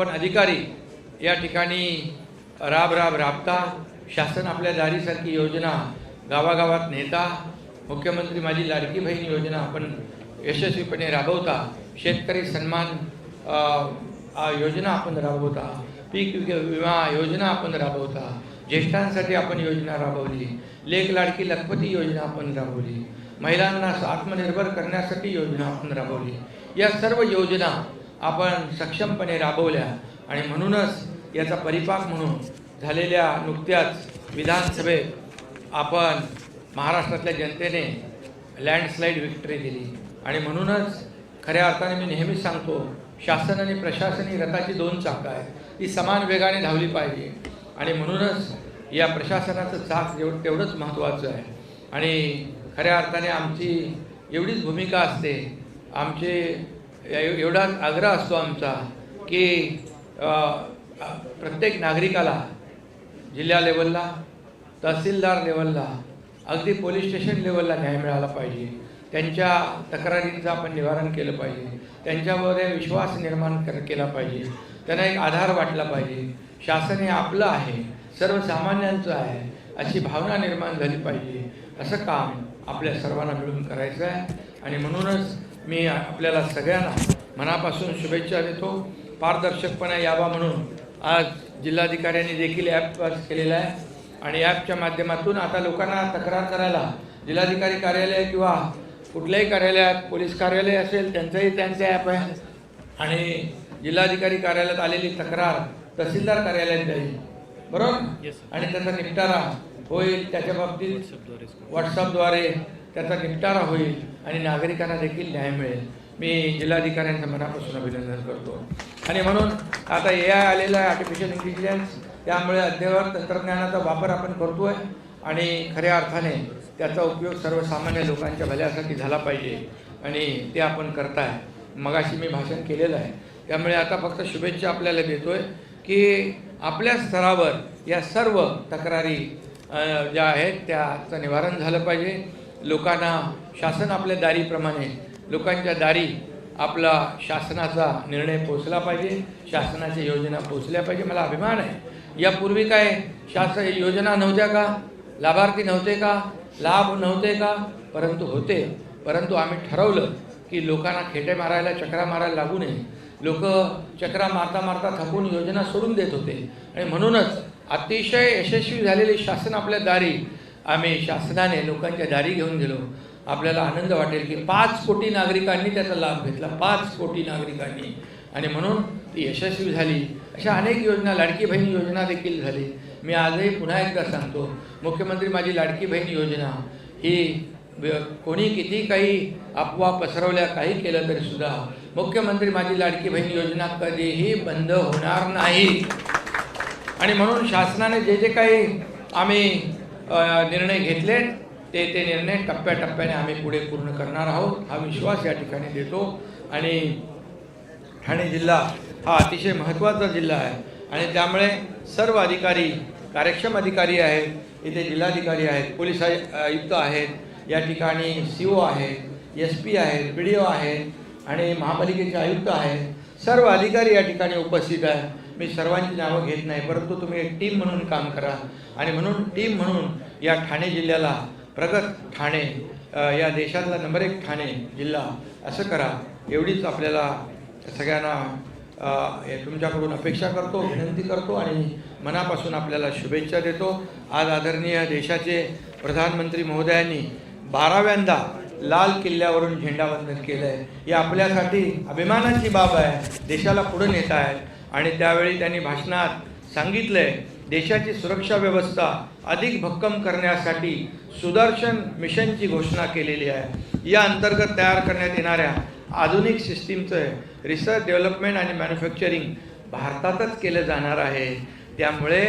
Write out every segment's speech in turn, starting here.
आपण अधिकारी या ठिकाणी राब राब राबता शासन आपल्या दारीसारखी योजना गावागावात नेता मुख्यमंत्री माझी लाडकी बहीण योजना आपण यशस्वीपणे राबवता शेतकरी सन्मान योजना आपण राबवता पीक विमा योजना आपण राबवता ज्येष्ठांसाठी आपण योजना राबवली लेख लाडकी लखपती योजना आपण राबवली महिलांना आत्मनिर्भर करण्यासाठी योजना आपण राबवली या सर्व योजना आपण सक्षमपणे राबवल्या. आणि म्हणूनच याचा परिपाक म्हणून झालेल्या नुकत्याच विधानसभेत आपण महाराष्ट्रातल्या जनतेने लँडस्लाईड विक्टरी दिली. आणि म्हणूनच खऱ्या अर्थाने मी नेहमीच सांगतो शासन आणि प्रशासन ही रथाची दोन चाकं आहे ती समान वेगाने धावली पाहिजे. आणि म्हणूनच या प्रशासनाचं चाक जेव तेवढंच महत्त्वाचं आहे. आणि खऱ्या अर्थाने आमची एवढीच भूमिका असते. आमचे एवढाच आग्रह असतो आमचा की प्रत्येक नागरिकाला जिल्हा लेवलला तहसीलदार लेवलला अगदी पोलीस स्टेशन लेवलला न्याय मिळाला पाहिजे. त्यांच्या तक्रारींचं आपण निवारण केलं पाहिजे. त्यांच्यामध्ये विश्वास निर्माण कर केला पाहिजे. त्यांना एक आधार वाटला पाहिजे. शासन हे आपलं आहे. सर्वसामान्यांचं आहे. अशी भावना निर्माण झाली पाहिजे. असं काम आपल्या सर्वांना मिळून करायचं आहे. आणि म्हणूनच मी आपल्याला सगळ्यांना मनापासून शुभेच्छा देतो. पारदर्शकपणा यावा म्हणून आज जिल्हाधिकाऱ्यांनी देखील ॲप पास केलेला आहे. आणि ॲपच्या माध्यमातून आता लोकांना तक्रार करायला जिल्हाधिकारी कार्यालय किंवा कुठल्याही कार्यालयात पोलीस कार्यालय असेल त्यांचंही त्यांचे ॲप आहे. आणि जिल्हाधिकारी कार्यालयात आलेली तक्रार तहसीलदार कार्यालयात जाईल. बरोबर? आणि त्याचा निपटारा होईल त्याच्या बाबतीत व्हॉट्सअपद्वारे त्याचा निपटारा होईल आणि नागरिकांना देखील न्याय मिळेल. मी जिल्हाधिकाऱ्यांचं मनापासून अभिनंदन करतो. आणि म्हणून आता ए आय आलेलं आहे आर्टिफिशियल इंटेलिजन्स त्यामुळे अद्ययावत तंत्रज्ञानाचा वापर आपण करतोय आणि खऱ्या अर्थाने त्याचा उपयोग सर्वसामान्य लोकांच्या भल्यासाठी झाला पाहिजे आणि ते आपण करताय. मगाशी मी भाषण केलेलं आहे. त्यामुळे आता फक्त शुभेच्छा आपल्याला देतोय की आपल्या स्तरावर या सर्व तक्रारी ज्या आहेत त्याचं निवारण झालं पाहिजे. लोकांना शासन आपल्या दारीप्रमाणे लोकांच्या दारी आपला शासनाचा निर्णय पोचला पाहिजे शासनाच्या योजना पोचल्या पाहिजे. मला अभिमान आहे. यापूर्वी काय शासन योजना नव्हत्या का? लाभार्थी नव्हते का? लाभ नव्हते का? परंतु होते. परंतु आम्ही ठरवलं की लोकांना खेटे मारायला चक्रा मारायला लागू नये. लोक चक्रा मारता मारता थकून योजना सोडून देत होते. आणि म्हणूनच अतिशय यशस्वी झालेले शासन आपल्या दारी. आम्ही शासनाने लोकांच्या दारी घेऊन गेलो. आपल्याला आनंद वाटेल की पाच कोटी नागरिकांनी त्याचा लाभ घेतला. पाच कोटी नागरिकांनी. आणि म्हणून ती यशस्वी झाली. अशा अनेक योजना लाडकी बहीण योजना देखील झाली. मी आजही पुन्हा एकदा सांगतो मुख्यमंत्री माझी लाडकी बहीण योजना ही कोणी किती काही अफवा पसरवल्या काही केलं तरी सुद्धा मुख्यमंत्री माझी लाडकी बहीण योजना कधीही बंद होणार नाही. आणि म्हणून शासनाने जे जे काही आम्ही निर्णय घेतले ते ते निर्णय टप्प्याटप्प्याने आम्ही पुढे पूर्ण करणार आहोत हा विश्वास या ठिकाणी देतो. आणि ठाणे जिल्हा हा अतिशय महत्त्वाचा जिल्हा आहे. आणि त्यामुळे सर्व अधिकारी कार्यक्षम अधिकारी आहेत इथे जिल्हाधिकारी आहेत पोलीस आयुक्त आहेत या ठिकाणी सी ओ आहेत एस पी आहेत पी डी ओ आहेत आणि महापालिकेचे आयुक्त आहेत. सर्व अधिकारी या ठिकाणी उपस्थित आहे मी सर्वांची नावं घेत नाही परंतु तुम्ही एक टीम म्हणून काम करा. आणि म्हणून टीम म्हणून या ठाणे जिल्ह्याला प्रगत ठाणे या देशातला नंबर एक ठाणे जिल्हा असं करा. एवढीच आपल्याला सगळ्यांना तुमच्याकडून अपेक्षा करतो विनंती करतो आणि मनापासून आपल्याला शुभेच्छा देतो. आज आदरणीय देशाचे प्रधानमंत्री महोदयांनी बाराव्यांदा लाल किल्ल्यावरून झेंडावंदन केलं आहे ही आपल्यासाठी अभिमानाची बाब आहे. देशाला पुढे नेत आहेत आणि त्यावेळी त्यांनी भाषणात सांगितलं आहे देशाची सुरक्षा व्यवस्था अधिक भक्कम करण्यासाठी सुदर्शन मिशनची घोषणा केलेली आहे. या अंतर्गत तयार करण्यात येणाऱ्या आधुनिक सिस्टीमचं रिसर्च डेव्हलपमेंट आणि मॅन्युफॅक्चरिंग भारतातच केलं जाणार आहे. त्यामुळे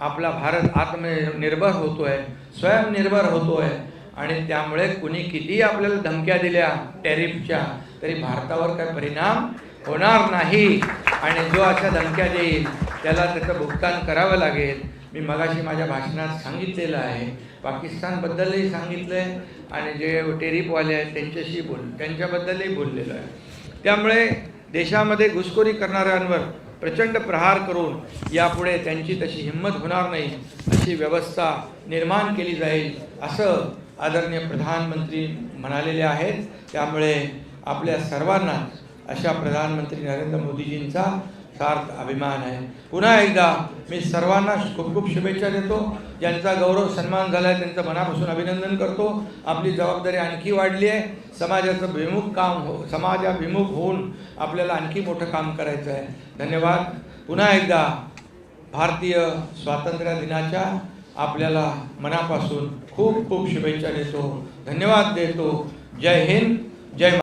आपला भारत आत्मनिर्भर होतो आहे स्वयंनिर्भर होतो आहे आणि त्यामुळे कुणी कितीही आपल्याला धमक्या दिल्या टॅरिफच्या तरी भारतावर काय परिणाम होणार नाही. आणि जो अशा धमक्या देईल त्याला त्याचं भुगतान करावं लागेल. मी मगाशी माझ्या भाषणात सांगितलेलं आहे. पाकिस्तानबद्दलही सांगितलं आहे आणि जे टेरिफवाले आहेत त्यांच्याशी बोल त्यांच्याबद्दलही बोललेलं आहे. त्यामुळे देशामध्ये घुसखोरी करणाऱ्यांवर प्रचंड प्रहार करून यापुढे त्यांची तशी हिंमत होणार नाही. अशी व्यवस्था निर्माण केली जाईल असं आदरणीय प्रधानमंत्री म्हणालेले आहेत. त्यामुळे आपल्या सर्वांना अशा प्रधानमंत्री नरेंद्र मोदीजींचा सार्थ अभिमान आहे. पुन्हा एकदा मी सर्वांना खूप खूप शुभेच्छा देतो. ज्यांचा गौरव सन्मान झाला आहे त्यांचं मनापासून अभिनंदन करतो. आपली जबाबदारी आणखी वाढली आहे. समाजाचं विमुख काम हो समाजाभिमुख होऊन आपल्याला आणखी मोठं काम करायचं आहे. धन्यवाद. पुन्हा एकदा भारतीय स्वातंत्र्य दिनाच्या आपल्याला मनापासून खूप खूप शुभेच्छा देतो. धन्यवाद देतो. जय हिंद. जय